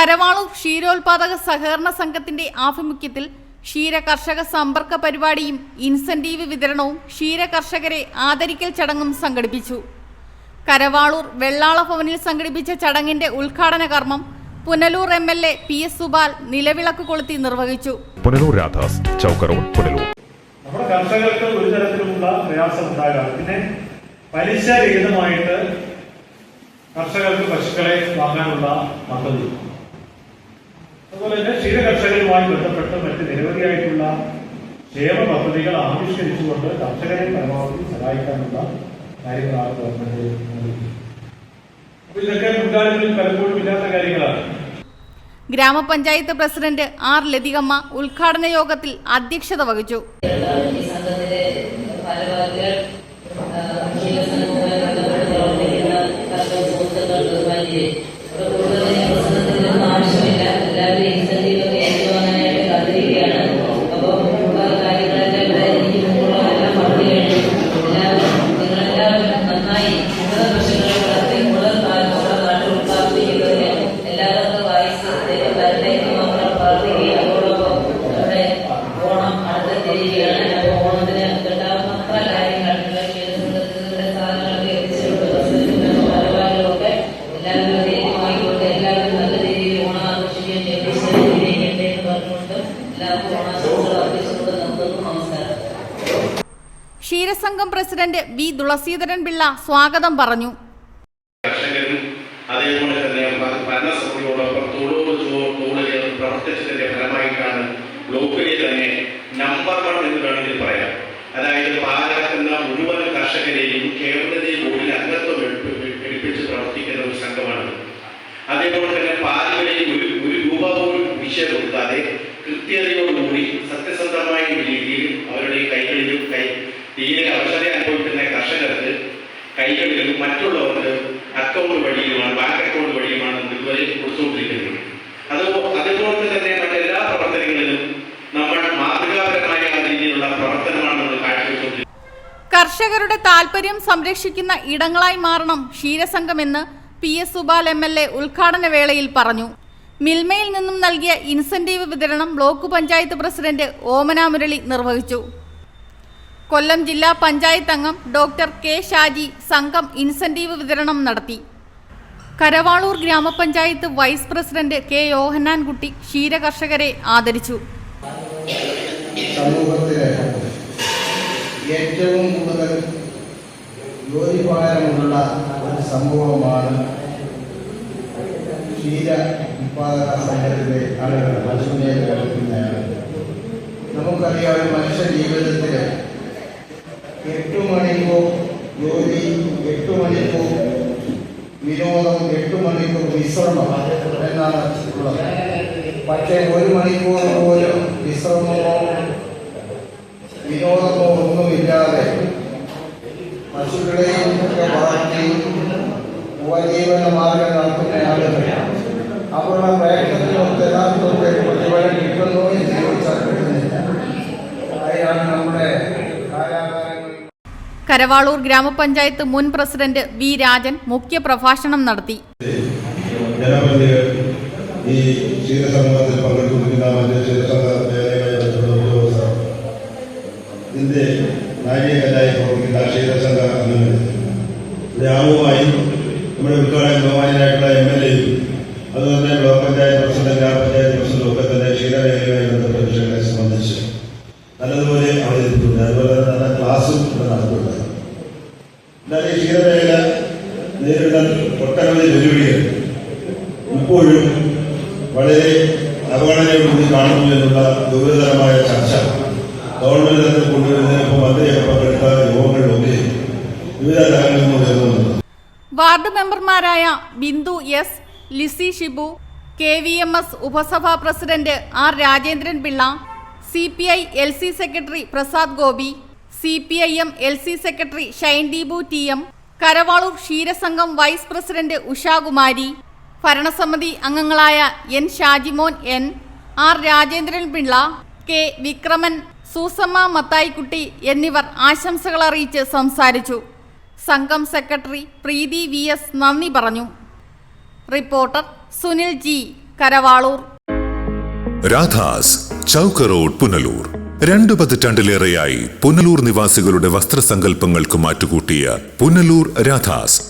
കരവാളൂർ ക്ഷീരോത്പാദക സഹകരണ സംഘത്തിന്റെ ആഭിമുഖ്യത്തിൽ ക്ഷീര കർഷക സമ്പർക്ക പരിപാടിയും ഇൻസെന്റീവ് വിതരണവും ക്ഷീര കർഷകരെ ആദരിക്കൽ ചടങ്ങും സംഘടിപ്പിച്ചു. കരവാളൂർ വെള്ളാള ഭവനിൽ സംഘടിപ്പിച്ച ചടങ്ങിന്റെ ഉദ്ഘാടന കർമ്മം Punalur M L A P S Subal നിലവിളക്ക് കൊളുത്തി നിർവഹിച്ചു. പുനലൂർ രാധാസ് ചൗക്കറോൺ പുനലൂർ. നമ്മുടെ കർഷകർക്ക് ഒരു തരത്തിലുമുള്ള പ്രയാസം ഉണ്ടാകാതെ പിന്നെ പലിശ രഹിതമായിട്ട് കർഷകർക്ക് പശുക്കളെ വാങ്ങാനുള്ള പദ്ധതി അതുപോലെ തന്നെ ക്ഷീര കർഷകരുമായി ബന്ധപ്പെട്ട് മറ്റ് നിരവധിയായിട്ടുള്ള ക്ഷേമ പദ്ധതികൾ ആവിഷ്കരിച്ചുകൊണ്ട് കർഷകരെ പരമാവധി സഹായിക്കാനുള്ള കാര്യങ്ങളാണ് ഗവൺമെന്റ് ഇതൊക്കെ മുൻകാലങ്ങളിൽ പലപ്പോഴും ഇല്ലാത്ത കാര്യങ്ങളാണ്. ഗ്രാമപഞ്ചായത്ത് പ്രസിഡന്റ് ആർ ലതികമ്മ ഉദ്ഘാടന യോഗത്തിൽ അധ്യക്ഷത വഹിച്ചു. ക്ഷീരസംഘം പ്രസിഡന്റ് വി തുളസീധരൻ പിള്ള സ്വാഗതം പറഞ്ഞു. അതേപോലെ തന്നെ നമ്പർ അതായത് കർഷകരെയും പ്രവർത്തിക്കുന്ന ഒരു ഒരു രൂപ പോലും കൃത്യതയോടുകൂടി സത്യസന്ധമായ രീതിയിൽ കൈകളിലും കൈ തീരെ അവസരം അനുഭവിക്കുന്ന കർഷകർക്ക് കൈകളിലും മറ്റുള്ളവർക്ക് അക്കൗണ്ട് വഴിയുമാണ് ബാങ്ക് അക്കൗണ്ട് വഴിയുമാണ് ഇതുവരെ കൊടുത്തുകൊണ്ടിരിക്കുന്നത്. അത് അതുപോലെ തന്നെ മറ്റെല്ലാ പ്രവർത്തനങ്ങളിലും നമ്മൾ മാതൃകാപരമായ രീതിയിലുള്ള പ്രവർത്തനമാണ് കർഷകരുടെ താൽപര്യം സംരക്ഷിക്കുന്ന ഇടങ്ങളായി മാറണം ക്ഷീരസംഘമെന്ന് P S Subal M L A ഉദ്ഘാടന വേളയിൽ പറഞ്ഞു. മിൽമയിൽ നിന്നും നൽകിയ ഇൻസെന്റീവ് വിതരണം ബ്ലോക്ക് പഞ്ചായത്ത് പ്രസിഡന്റ് ഓമന മുരളി നിർവഹിച്ചു. കൊല്ലം ജില്ലാ പഞ്ചായത്ത് അംഗം ഡോക്ടർ കെ ഷാജി സംഘം ഇൻസെന്റീവ് വിതരണം നടത്തി. കരവാളൂർ ഗ്രാമപഞ്ചായത്ത് വൈസ് പ്രസിഡന്റ് കെ യോഹന്നാൻകുട്ടി ക്ഷീര കർഷകരെ ആദരിച്ചു ഏറ്റവും ഒരു ക്ഷീര ഉത്പാദക സംഘത്തിലെ ആളുകൾ വളർത്തുന്നയാൾ നമുക്കറിയാം ഒരു മനുഷ്യ ജീവിതത്തിൽ എട്ട് മണിക്കൂർ ജോലി എട്ട് മണിക്കൂർ വിനോദം എട്ട് മണിക്കൂർ വിശ്രമം എന്നാണ് ഉള്ളത് പക്ഷേ ഒരു മണിക്കൂർ പോലും വിശ്രമമോ വിനോദമോ ഒന്നുമില്ലാതെ പശുക്കളെയും ഒക്കെ വളർത്തി ഉപജീവന മാർഗം നടത്തുന്ന ആളുകൾ അവരുടെ പ്രയത്നത്തിനൊത്ത് യഥാർത്ഥത്തിൽ പ്രതിഫലം കിട്ടുന്നു കരവാളൂർ ഗ്രാമപഞ്ചായത്ത് മുൻ പ്രസിഡന്റ് വി രാജൻ മുഖ്യപ്രഭാഷണം നടത്തി. ഈ മറ്റ് ബ്ലോക്ക് പഞ്ചായത്ത് പ്രസിഡന്റ് ഗ്രാമപഞ്ചായത്ത് വിഷയങ്ങളെ നല്ലതുപോലെ അതുപോലെ തന്നെ നല്ല ഒട്ടനവധി വെല്ലുവിളികൾ ഇപ്പോഴും വളരെ അവഗണനയോടുകൂടി കാണുന്നു എന്നുള്ള ഗൗരവതരമായ ചർച്ച ഗവൺമെന്റ് തലത്തിൽ കൊണ്ടുവരുന്നതിനൊപ്പം മന്ത്രിയൊക്കെ പങ്കെടുത്ത യോഗങ്ങളിലൊക്കെ വിവിധ തലങ്ങളിൽ നിന്ന് വാർഡ് മെമ്പർമാരായ Bindu S Lissy Shibu K V M S ഉപസഭാ president R Rajendran Pillai C P I L C secretary Prasad Gopi C P I M L C secretary Shine Deepu T M Karavalur ക്ഷീരസംഘം vice president Ushakumari ഭരണസമിതി അംഗങ്ങളായ N Shajimon N R Rajendran Pillai K Vikraman Susamma Mathaikutty എന്നിവർ ആശംസകൾ അറിയിച്ച് സംസാരിച്ചു. സംഘം secretary പ്രീതി V S നന്ദി പറഞ്ഞു. Reporter Sunil G Karavaloor. Radhas Chowka road Punalur. രണ്ടു പതിറ്റാണ്ടിലേറെയായി പുനലൂർ നിവാസികളുടെ വസ്ത്രസങ്കല്പങ്ങൾക്ക് മാറ്റുകൂട്ടിയ പുനലൂർ രാധാസ്.